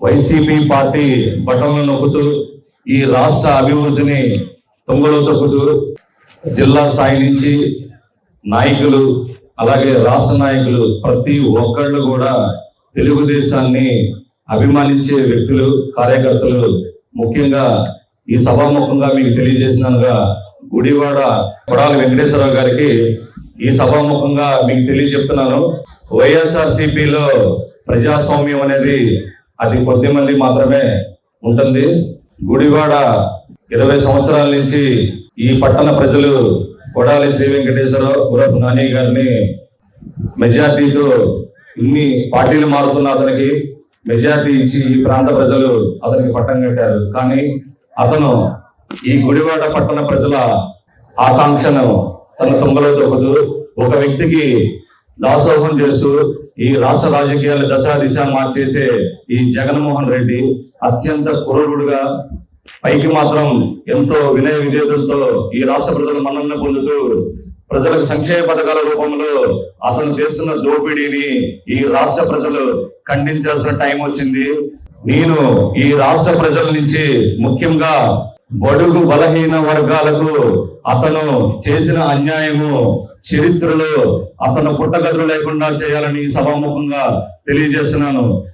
YCP party బటన్లు నొక్కుతూ ఈ రాష్ట్ర అభివృద్ధిని తొంగలో తొక్కుతూ జిల్లా స్థాయి నుంచి నాయకులు అలాగే రాష్ట్ర నాయకులు ప్రతి ఒక్కళ్ళు కూడా తెలుగుదేశాన్ని అభిమానించే వ్యక్తులు కార్యకర్తలు ముఖ్యంగా ఈ సభాముఖంగా మీకు తెలియజేసినానుగా గుడివాడ కొడాలి వెంకటేశ్వరరావు గారికి ఈ సభాముఖంగా మీకు తెలియజెప్తున్నాను. వైఎస్ఆర్ సిపిలో ప్రజాస్వామ్యం అనేది అది కొద్ది మంది మాత్రమే ఉంటుంది. గుడివాడ ఇరవై సంవత్సరాల నుంచి ఈ పట్టణ ప్రజలు కొడాలి శ్రీ వెంకటేశ్వరరావు ఉరఫ్ నాని గారిని మెజార్టీతో ఇన్ని పార్టీలు మారుతున్న అతనికి మెజార్టీ ఇచ్చి ఈ ప్రాంత ప్రజలు అతనికి పట్టం కట్టారు. కానీ అతను ఈ గుడివాడ పట్టణ ప్రజల ఆకాంక్షను తన తుంగలో తొక్కుతూ ఒక వ్యక్తికి దాసోహం చేస్తూ ఈ రాష్ట్ర రాజకీయాలు దశ దిశ మార్చేసే ఈ జగన్మోహన్ రెడ్డి అత్యంత కురుడుగా పైకి మాత్రం ఎంతో వినయ విధేతలతో ఈ రాష్ట్ర ప్రజల మన్నన పొందుతూ ప్రజలకు సంక్షేమ పథకాల రూపంలో అతను చేస్తున్న దోపిడీని ఈ రాష్ట్ర ప్రజలు ఖండించాల్సిన టైం వచ్చింది. నేను ఈ రాష్ట్ర ప్రజల నుంచి ముఖ్యంగా బడుగు బలహీన వర్గాలకు అతను చేసిన అన్యాయము చరిత్రలో అతను పుట్టగతులు లేకుండా చేయాలని సభాముఖంగా తెలియజేస్తున్నాను.